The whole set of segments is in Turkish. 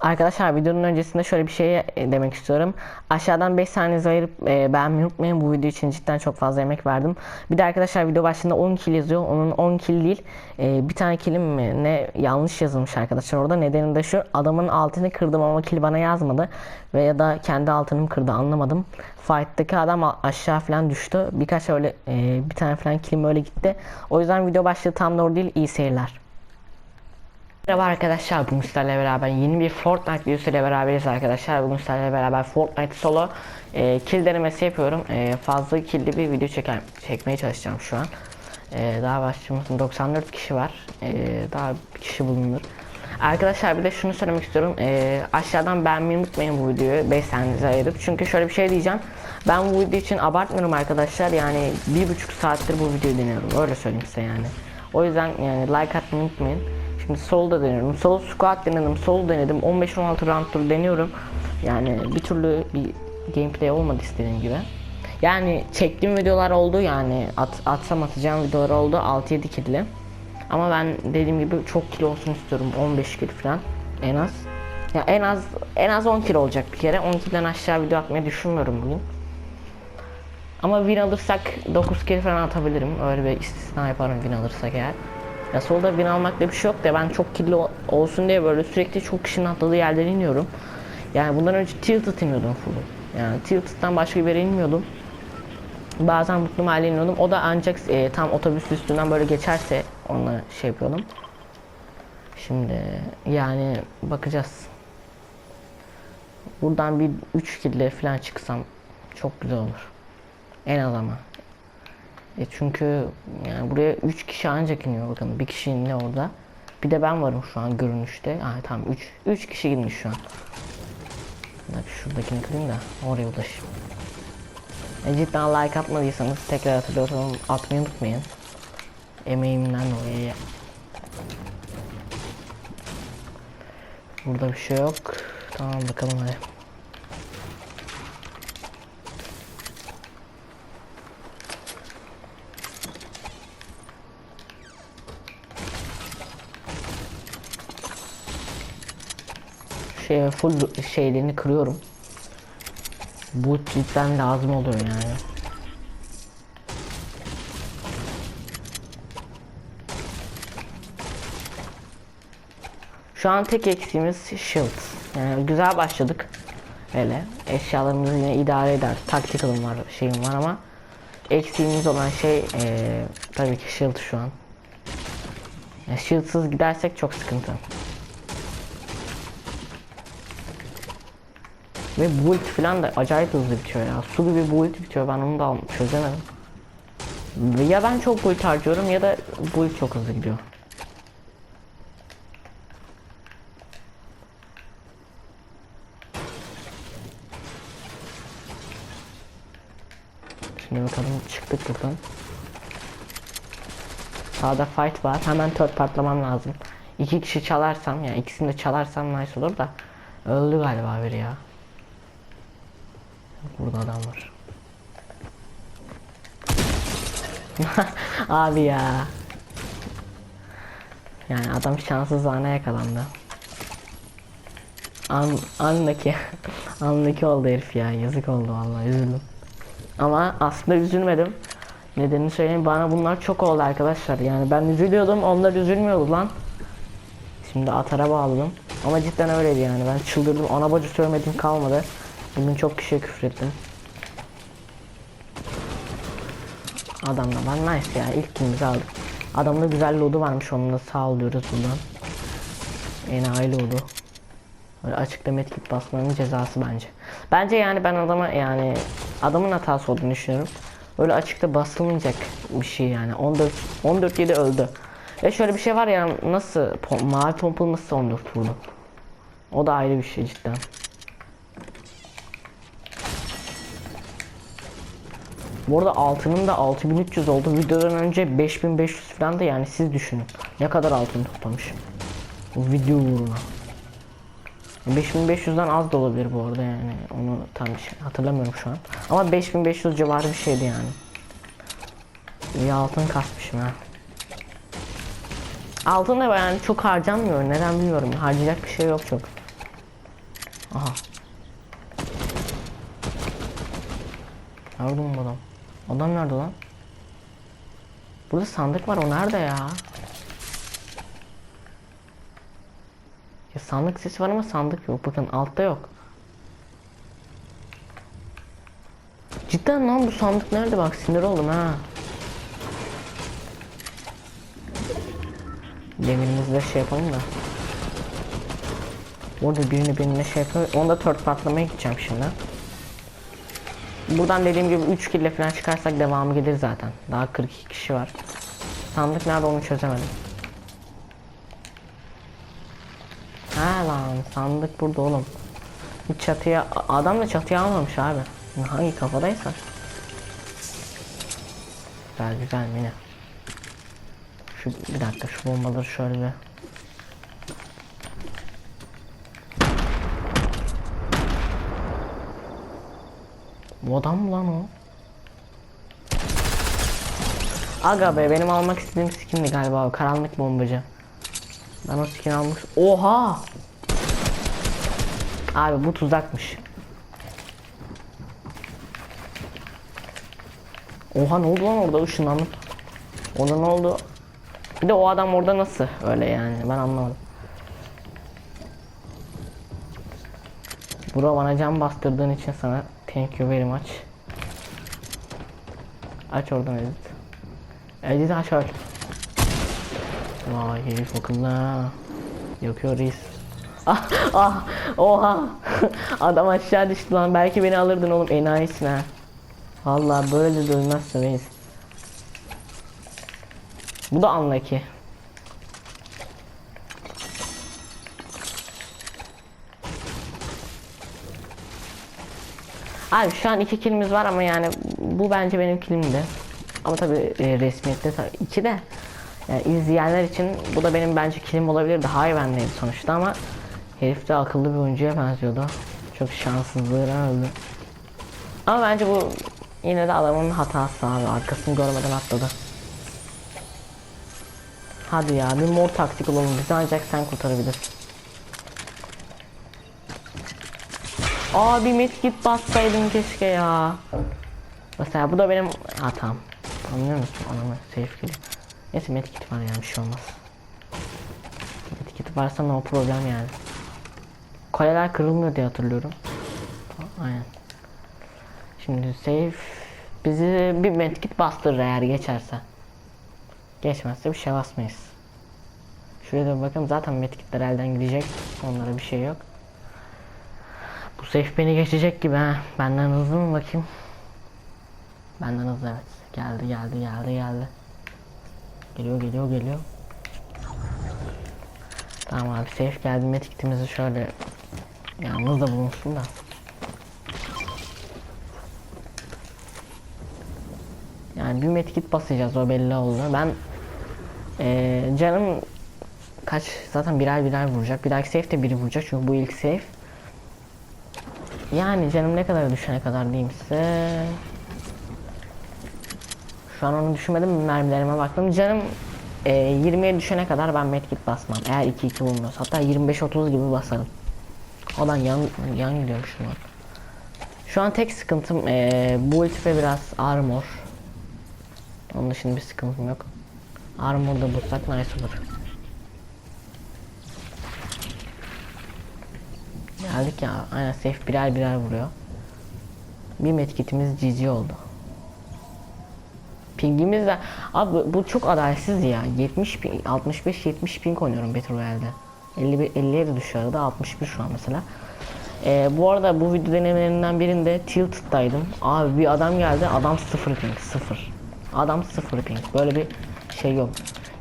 Arkadaşlar videonun öncesinde şöyle bir şey e, demek istiyorum. Aşağıdan 5 saniye ayırıp e, beğenmeyi unutmayın. Bu video için cidden çok fazla emek verdim. Bir de arkadaşlar video başında 10 kill yazıyor. Onun 10 kill değil. e, bir tane killim mi ne yanlış yazılmış arkadaşlar orada. Nedeni de şu adamın altını kırdım ama kill bana yazmadı. Ve ya da kendi altınım kırdı anlamadım. Fight'taki adam aşağı falan düştü. Birkaç öyle e, bir tane falan killim öyle gitti. O yüzden video başlığı tam doğru değil. İyi seyirler. Merhaba arkadaşlar bugün sizlerle beraber yeni bir Fortnite videosuyla beraberiz arkadaşlar. Bugün sizlerle beraber Fortnite solo e, kill denemesi yapıyorum. E, fazla killli bir video çeker, çekmeye çalışacağım şu an. E, daha başımızda 94 kişi var. E, daha bir kişi bulunur. Arkadaşlar bir de şunu söylemek istiyorum. E, aşağıdan beğenmeyi unutmayın bu videoyu 5 saniyenizi ayırıp. Çünkü şöyle bir şey diyeceğim. Ben bu video için abartmıyorum arkadaşlar. Yani bir buçuk saattir bu videoyu deniyorum öyle söyleyeyim size yani. O yüzden yani like atmayı unutmayın Şimdi solda deniyorum. Sol squat denedim. Sol denedim. 15-16 round'dur deniyorum. Yani bir türlü bir gameplay olmadı istediğim gibi. Yani çektiğim videolar oldu yani at, atsam atacağım videolar oldu 6-7 killi. Ama ben dediğim gibi çok kilo olsun istiyorum 15 kilo falan en az. Ya en az en az 10 kilo olacak bir kere. 10 kilodan aşağı video atmayı düşünmüyorum bugün. Ama win alırsak 9 kere falan atabilirim. Öyle bir istisna yaparım win alırsak eğer. Ya solda win almakta bir şey yok da ben çok killi olsun diye böyle sürekli çok kişinin atladığı yerlere iniyorum. Yani bundan önce tilted iniyordum full. Yani tilted'dan başka bir yere inmiyordum. Bazen mutlu mahalle iniyordum. O da ancak e, tam otobüs üstünden böyle geçerse onunla şey yapıyordum. Şimdi yani bakacağız. Buradan bir 3 kille falan çıksam çok güzel olur. En az ama. E çünkü yani buraya 3 kişi ancak iniyor bakın. Bir kişi indi orada. Bir de ben varım şu an görünüşte. Ha tamam 3 3 kişi inmiş şu an. Dakika şuradakini kırayım da oraya ulaşayım. E cidden like atmadıysanız tekrar hatırlatalım atmayı unutmayın. Emeğimden dolayı. Burada bir şey yok. Tamam bakalım hadi. Şey full şeylerini kırıyorum. Bu cidden lazım oluyor yani. Şu an tek eksiğimiz shield. Yani güzel başladık. Hele eşyalarımız yine idare eder. Tactical'ım var, şeyim var ama eksiğimiz olan şey eee, tabii ki shield şu an. Yani shield'sız gidersek çok sıkıntı. Ve bu ulti falan da acayip hızlı bitiyor ya. Su gibi bu ulti bitiyor. Ben onu da çözemedim. Ya ben çok ulti harcıyorum ya da bu ulti çok hızlı gidiyor. Şimdi bakalım çıktık buradan. Sağda fight var. Hemen tört patlamam lazım. İki kişi çalarsam yani ikisini de çalarsam nice olur da öldü galiba biri ya. Burada adam var. Abi ya. Yani adam şanssızlığa yakalandı. An, andaki andaki oldu herif ya yazık oldu vallahi üzüldüm. Ama aslında üzülmedim. Nedenini söyleyeyim bana bunlar çok oldu arkadaşlar yani ben üzülüyordum onlar üzülmüyordu lan. Şimdi atara bağladım. Ama cidden öyleydi yani ben çıldırdım ana bacı söylemedim kalmadı. Bugün çok kişiye küfür ettim. Adam da var nice ya ilk kilimizi aldık. Adamda güzel loot'u varmış onun da sağ oluyoruz bundan. Enayi loot'u. Böyle açıkta medkit basmanın cezası bence. Bence yani ben adama yani adamın hatası olduğunu düşünüyorum. Öyle açıkta basılmayacak bir şey yani. 14 14 7 öldü. Ve şöyle bir şey var ya nasıl pom- mavi pompalı nasıl 14 vurdu? O da ayrı bir şey cidden. Bu arada altının da 6300 oldu. Videodan önce 5500 falan da yani siz düşünün. Ne kadar altın toplamış. Bu video uğruna. 5500'den az da olabilir bu arada yani. Onu tam şey hatırlamıyorum şu an. Ama 5500 civarı bir şeydi yani. İyi altın kasmışım ha. Altın da yani çok harcanmıyor. Neden bilmiyorum. Harcayacak bir şey yok çok. Aha. Bu adam? Adam nerede lan? Burada sandık var o nerede ya? Ya sandık sesi var ama sandık yok. Bakın altta yok. Cidden lan bu sandık nerede bak sinir oldum ha. Demirimizde şey yapalım da. Orada birini benimle şey yapıyor. Onda tört patlamaya gideceğim şimdi. Buradan dediğim gibi 3 kille falan çıkarsak devamı gelir zaten. Daha 42 kişi var. Sandık nerede onu çözemedim. Ha lan sandık burada oğlum. Çatıya adam da çatıya almamış abi. Hangi kafadaysa. Güzel güzel mini. Şu bir dakika şu bombaları şöyle Bu adam mı lan o? Aga be benim almak istediğim skindi galiba o karanlık bombacı. Ben o skin almış. Oha! Abi bu tuzakmış. Oha ne oldu lan orada ışınlandım. Orada ne oldu? Bir de o adam orada nasıl öyle yani ben anlamadım. Bro bana can bastırdığın için sana thank you very much. Aç oradan edit. Edit aç aç. Vay herif akıllı. Yakıyor reis. Ah ah oha. Adam aşağı düştü lan belki beni alırdın oğlum enayisin ha. Vallahi böyle de dönmezsin reis. Bu da unlucky. Abi şu an iki kilimiz var ama yani bu bence benim kilimdi. Ama tabi e, resmiyette ta- iki de yani izleyenler için bu da benim bence kilim olabilirdi. Hayır bendeydi sonuçta ama herif de akıllı bir oyuncuya benziyordu. Çok şanssızlığına öldü. Ama bence bu yine de adamın hatası abi. Arkasını görmeden atladı. Hadi ya bir mor taktik olalım. Bizi ancak sen kurtarabilirsin. Abi medkit bassaydım keşke ya. Mesela bu da benim hatam. Anlıyor musun? Anamı safe kill. Neyse medkit var yani bir şey olmaz. Medkit varsa no problem yani. Kaleler kırılmıyor diye hatırlıyorum. Aynen. Şimdi safe bizi bir medkit bastırır eğer geçerse. Geçmezse bir şey basmayız. Şuraya da bir bakalım zaten medkitler elden gidecek. Onlara bir şey yok. Safe beni geçecek gibi ha. Benden hızlı mı bakayım? Benden hızlı evet. Geldi geldi geldi geldi. Geliyor geliyor geliyor. Tamam abi safe geldi. Medkitimizi şöyle yalnız da bulunsun da. Yani bir medkit basacağız o belli oldu. Ben eee, canım kaç zaten birer birer vuracak. Bir dahaki safe de biri vuracak çünkü bu ilk safe. Yani canım ne kadar düşene kadar diyeyim size. Şu an onu düşünmedim mermilerime baktım. Canım e, 20'ye düşene kadar ben medkit basmam. Eğer 2-2 bulmuyorsa. Hatta 25-30 gibi basarım. O ben yan, yan gidiyorum şu an. Şu an tek sıkıntım e, bu ulti ve biraz armor. Onun dışında bir sıkıntım yok. Armor da bulsak nice olur. Geldik ya. Aynen safe birer birer vuruyor. Bir medkitimiz GG oldu. Pingimiz de abi bu çok adaletsiz ya. 70 ping, 65 70 ping oynuyorum Battle Royale'de. 51 50'ye de düşüyor arada 61 şu an mesela. Ee, bu arada bu video denemelerinden birinde Tilted'daydım. Abi bir adam geldi. Adam 0 ping 0. Adam 0 ping. Böyle bir şey yok.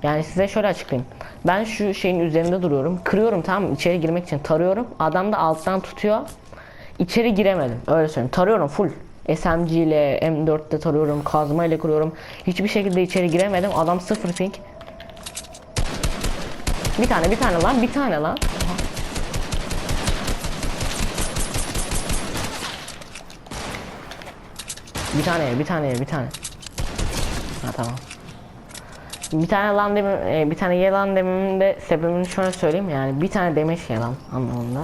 Yani size şöyle açıklayayım. Ben şu şeyin üzerinde duruyorum. Kırıyorum tamam mı? İçeri girmek için tarıyorum. Adam da alttan tutuyor. İçeri giremedim. Öyle söyleyeyim. Tarıyorum full. SMG ile M4'te tarıyorum. Kazma ile kuruyorum. Hiçbir şekilde içeri giremedim. Adam 0 ping. Bir tane bir tane lan. Bir tane lan. Bir tane bir tane bir tane. Ha tamam. Bir tane lan demem, e, bir tane yalan dememin de sebebini şöyle söyleyeyim yani bir tane demiş yalan anlamında.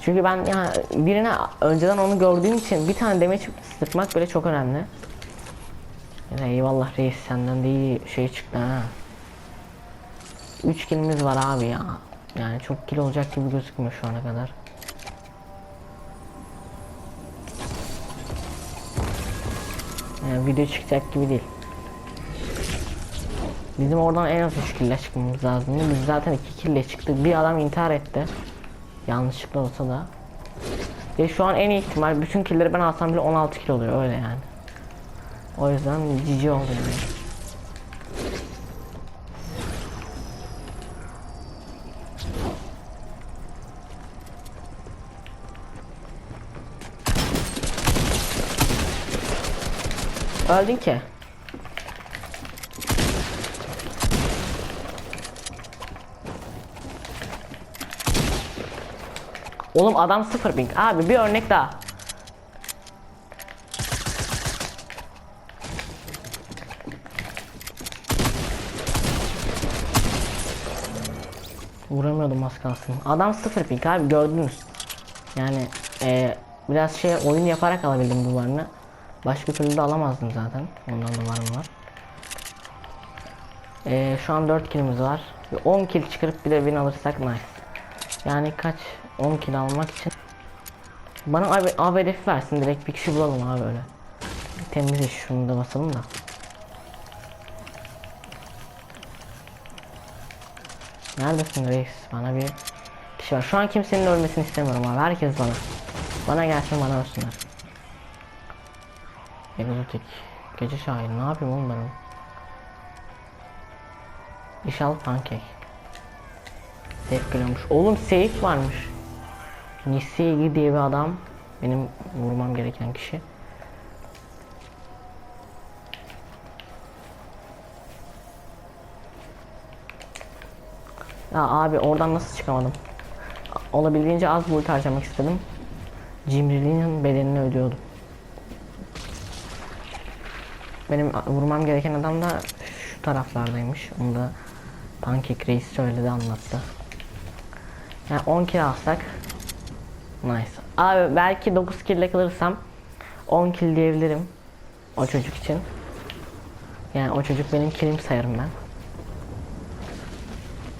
Çünkü ben ya birine önceden onu gördüğüm için bir tane damage sıkmak bile çok önemli. Ya eyvallah reis senden de iyi şey çıktı ha. 3 kilimiz var abi ya. Yani çok kill olacak gibi gözükmüyor şu ana kadar. Yani video çıkacak gibi değil. Bizim oradan en az 3 kille çıkmamız lazım. Biz zaten 2 kille çıktık. Bir adam intihar etti. Yanlışlıkla olsa da. Ve şu an en iyi ihtimal bütün killeri ben alsam bile 16 kill oluyor öyle yani. O yüzden cici oldu yani. Öldün ki. Oğlum adam sıfır ping. Abi bir örnek daha. Vuramıyordum az. Adam sıfır ping abi gördünüz. Yani eee, biraz şey oyun yaparak alabildim duvarını. Başka türlü de alamazdım zaten. Ondan duvarım var. Eee, şu an 4 killimiz var. Bir 10 kill çıkarıp bir de win alırsak nice. Yani kaç 10 kill almak için bana av, av hedefi versin direkt bir kişi bulalım abi öyle. Temiz iş şunu da basalım da. Neredesin reis? Bana bir kişi var. Şu an kimsenin ölmesini istemiyorum abi. Herkes bana. Bana gelsin bana ölsünler. Egzotik. Gece şair. Ne yapayım oğlum ben? İşal pancake. Safe geliyormuş. Oğlum safe varmış. Nisigi diye bir adam. Benim vurmam gereken kişi. Ya abi oradan nasıl çıkamadım? Olabildiğince az bulut harcamak istedim. Cimriliğinin bedelini ödüyordum. Benim vurmam gereken adam da şu taraflardaymış. Onu da Pancake Reis söyledi anlattı. Yani 10 kill alsak Nice. Abi belki 9 kill ile kalırsam 10 kill diyebilirim. O çocuk için. Yani o çocuk benim killim sayarım ben.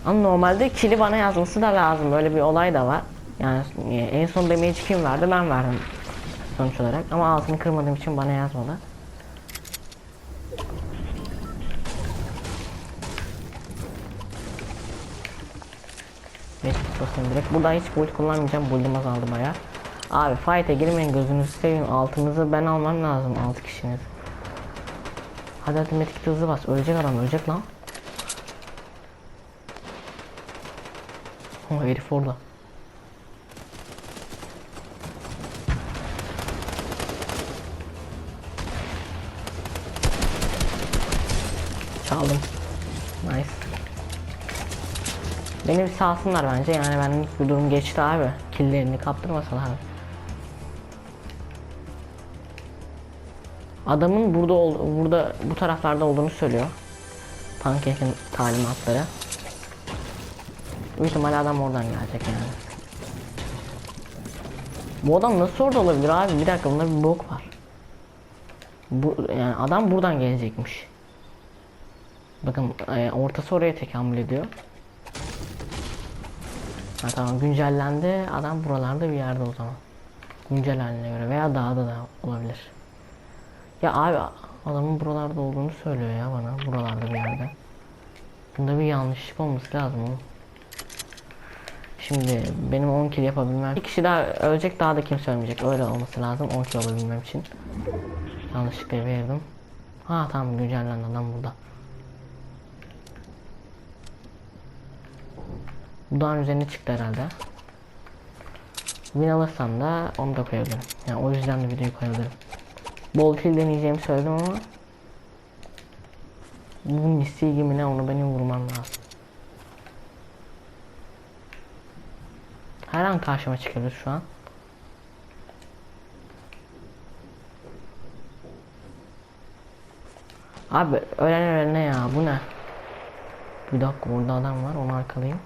Ama normalde kill'i bana yazması da lazım. Böyle bir olay da var. Yani e, en son damage kim verdi? Ben verdim. Sonuç olarak. Ama altını kırmadığım için bana yazmadı. Direkt. Burada hiç build kullanmayacağım. Build'im azaldı baya. Abi fight'e girmeyin gözünüzü seveyim. Altınızı ben almam lazım. Altı kişiniz. Hadi hadi metik hızlı bas. Ölecek adam ölecek lan. O herif orada. Çaldım. Nice. Beni bir salsınlar bence yani benim bir durum geçti abi. Killerini kaptırmasalar. Adamın burada ol, burada bu taraflarda olduğunu söylüyor. Pancake'in talimatları. Büyük ihtimalle adam oradan gelecek yani. Bu adam nasıl orada olabilir abi? Bir dakika bunda bir bok var. Bu yani adam buradan gelecekmiş. Bakın e, ortası oraya tekamül ediyor. Ha tamam güncellendi. Adam buralarda bir yerde o zaman. Güncel haline göre veya dağda da olabilir. Ya abi adamın buralarda olduğunu söylüyor ya bana. Buralarda bir yerde. Bunda bir yanlışlık olması lazım. Şimdi benim 10 kill yapabilmem. Bir kişi daha ölecek daha da kimse ölmeyecek. Öyle olması lazım 10 kill olabilmem için. Yanlışlıkla verdim. Ha tamam güncellendi adam burada. Bu dağın üzerine çıktı herhalde. Win alırsam da onu da koyabilirim. Yani o yüzden de videoyu koyabilirim. Bol kill deneyeceğimi söyledim ama bu misli gibi ne onu benim vurmam lazım. Her an karşıma çıkabilir şu an. Abi ölen ölene ya bu ne? Bir dakika orada adam var onu arkalayayım.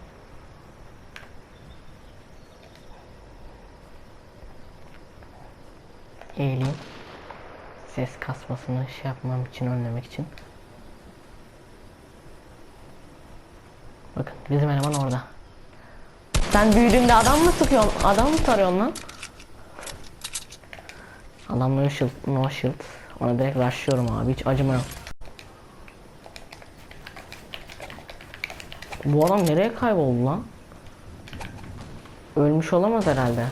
Eğileyim. Ses kasmasını şey yapmam için önlemek için. Bakın bizim eleman orada. Sen büyüdüğünde adam mı sıkıyorsun? Adam mı tarıyorsun lan? Adam no shield, no shield. Ona direkt rushlıyorum abi hiç acımıyorum. Bu adam nereye kayboldu lan? Ölmüş olamaz herhalde.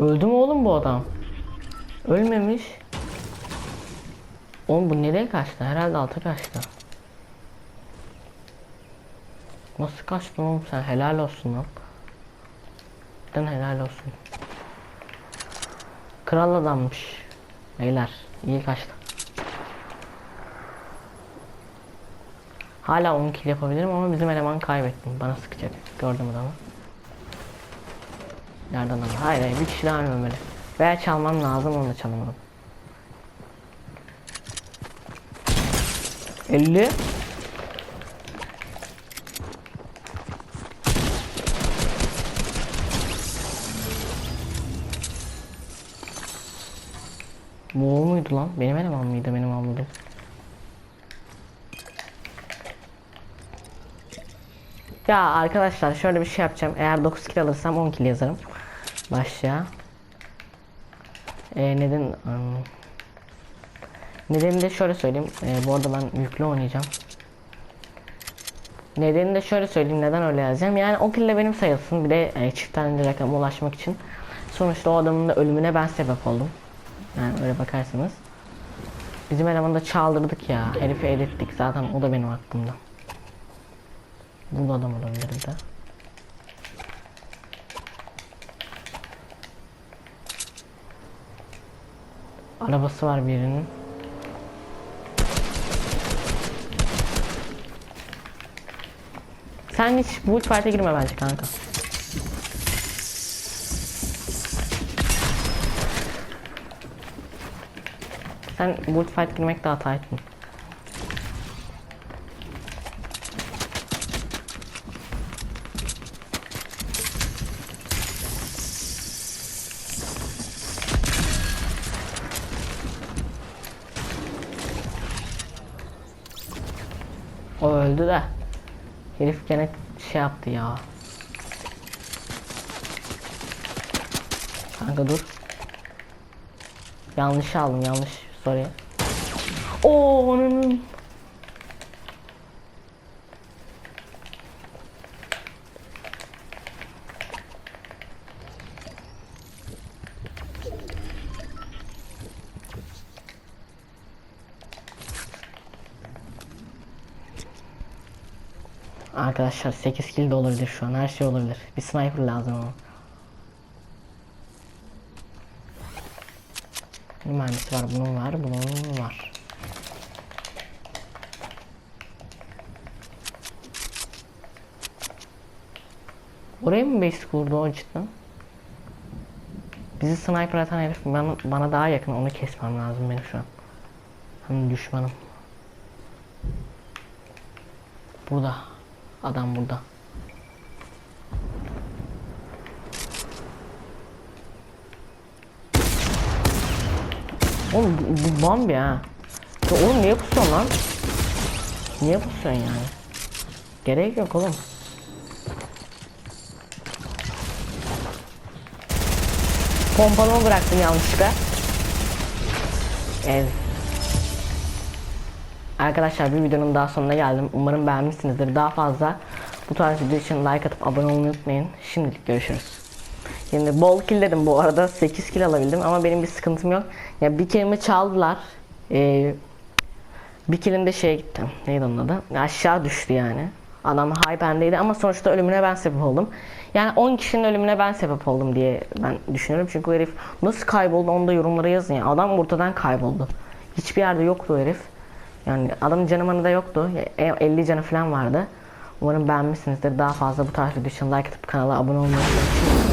Öldü mü oğlum bu adam? Ölmemiş. Oğlum bu nereye kaçtı? Herhalde alta kaçtı. Nasıl kaçtın oğlum sen? Helal olsun lan. Cidden helal olsun. Kral adammış. Beyler iyi kaçtı. Hala 10 kill yapabilirim ama bizim eleman kaybettim. Bana sıkacak. Gördüm adamı. Nereden ama? Hayır hayır bir kişi daha ölmemeli. Veya çalmam lazım onu da çalamadım. 50 Bu muydu lan? Benim eleman mıydı benim almadığım? Ya arkadaşlar şöyle bir şey yapacağım. Eğer 9 kill alırsam 10 kill yazarım. Başla. Ee, neden Nedenini de şöyle söyleyeyim. Ee, bu arada ben yüklü oynayacağım. Nedenini de şöyle söyleyeyim. Neden öyle yazacağım. Yani o kill de benim sayılsın. Bir de e, çift tane ulaşmak için. Sonuçta o adamın da ölümüne ben sebep oldum. Yani öyle bakarsanız. Bizim elemanı da çaldırdık ya. Herifi erittik. Zaten o da benim hakkımda. Burada adam olabilir de. Arabası var birinin. Sen hiç bu fight'e girme bence kanka. Sen bull fight girmek daha hataytın. O öldü de. Herif gene şey yaptı ya. Kanka dur. Yanlış aldım yanlış. Sorry. Oo onun. Arkadaşlar 8 kill de olabilir şu an her şey olabilir. Bir sniper lazım ama. Bir mermisi var, bunun var, bunun var. Oraya mı base kurdu o cidden? Bizi sniper atan herif bana, bana daha yakın onu kesmem lazım benim şu an. Hani düşmanım. Burada. Adam burada. Oğlum bu, Bambi ha. Ya oğlum niye pusuyorsun lan? Niye pusuyorsun yani? Gerek yok oğlum. Pompalımı bıraktım yanlışlıkla. Evet. Arkadaşlar bir videonun daha sonuna geldim. Umarım beğenmişsinizdir. Daha fazla bu tarz video için like atıp abone olmayı unutmayın. Şimdilik görüşürüz. Şimdi bol kill dedim bu arada 8 kill alabildim ama benim bir sıkıntım yok. Ya bir kelime çaldılar. Ee, bir killim de şeye gitti. Neydi onun adı? Aşağı düştü yani. Adam high bendeydi ama sonuçta ölümüne ben sebep oldum. Yani 10 kişinin ölümüne ben sebep oldum diye ben düşünüyorum. Çünkü herif nasıl kayboldu onu da yorumlara yazın ya. Adam ortadan kayboldu. Hiçbir yerde yoktu herif. Yani adamın canı da yoktu. E, 50 canı falan vardı. Umarım beğenmişsinizdir. Daha fazla bu tarz video için like atıp kanala abone olmayı unutmayın.